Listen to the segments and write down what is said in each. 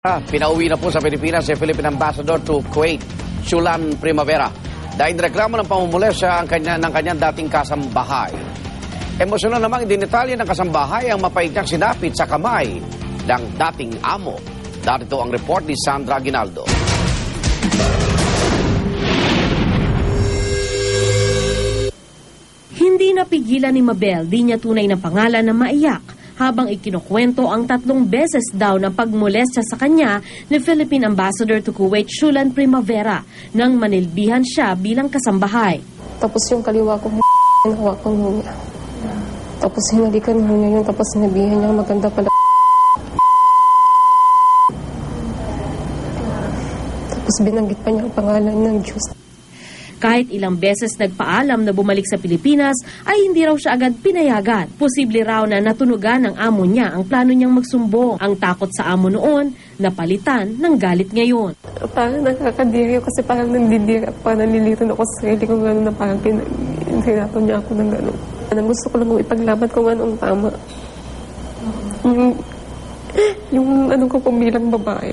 Pinauwi na po sa Pilipinas si Philippine Ambassador to Kuwait, Shulan Primavera. Dahil reklamo ng pamumulesya ang kanya, ng kanyang dating kasambahay. Emosyonal namang dinetalye ng kasambahay ang mapaigyang sinapit sa kamay ng dating amo. Darito ang report ni Sandra Aguinaldo. Hindi napigilan ni Mabel di niya tunay na pangalan na maiyak habang ikinukwento ang tatlong beses daw na pagmolestya sa kanya ni Philippine Ambassador to Kuwait Shulan Primavera nang manilbihan siya bilang kasambahay. Tapos yung kaliwa ko, hinawakan mo niya. Tapos hinalikan niya yun, tapos sinabihan niya maganda pala. Tapos binanggit pa niya ang pangalan ng Diyos. Kahit ilang beses nagpaalam na bumalik sa Pilipinas, ay hindi raw siya agad pinayagan. Posible raw na natunugan ng amo niya ang plano niyang magsumbong. Ang takot sa amo noon, napalitan ng galit ngayon. Parang nakakadiri kasi parang nandidiri ako, parang nalilito ako sa sarili ko gano'n na parang pinahirapan niya ako ng gano'n. Anong gusto ko lang ipaglaban kung anong tama. Yung, yung ano ko po bilang babae.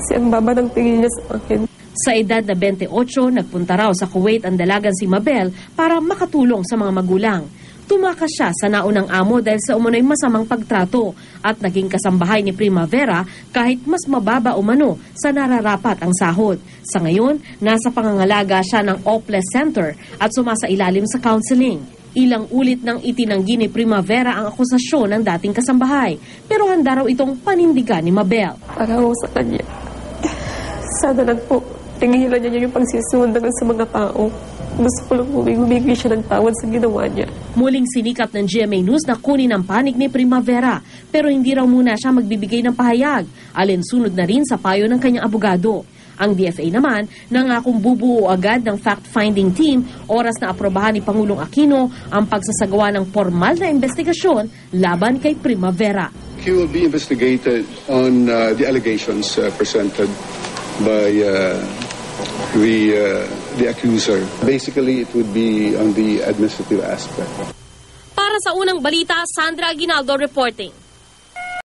Kasi ang baba ng tingin niya sa akin. Sa edad na 28, nagpunta raw sa Kuwait ang dalagan si Mabel para makatulong sa mga magulang. Tumakas siya sa naunang amo dahil sa umunoy masamang pagtrato at naging kasambahay ni Primavera kahit mas mababa umano sa nararapat ang sahod. Sa ngayon, nasa pangangalaga siya ng Oples Center at sumasailalim sa counseling. Ilang ulit nang itinanggi ni Primavera ang akusasyon ng dating kasambahay pero handa raw itong panindigan ni Mabel. para sa kanya. Sana lang po, tingilan niya yung pagsisundan sa mga tao. Gusto ko lang humingi siya ng tawad sa ginawa niya. Muling sinikap ng GMA News na kunin ang panig ni Primavera pero hindi raw muna siya magbibigay ng pahayag. Alinsunod na rin sa payo ng kanyang abogado. Ang DFA naman nangakong bubuo agad ng fact-finding team oras na aprobahan ni Pangulong Aquino ang pagsasagawa ng formal na investigasyon laban kay Primavera. He will be investigated on uh, the allegations uh, presented by uh, the uh, the accuser. Basically, it would be on the administrative aspect. Para sa unang balita, Sandra Aguinaldo reporting.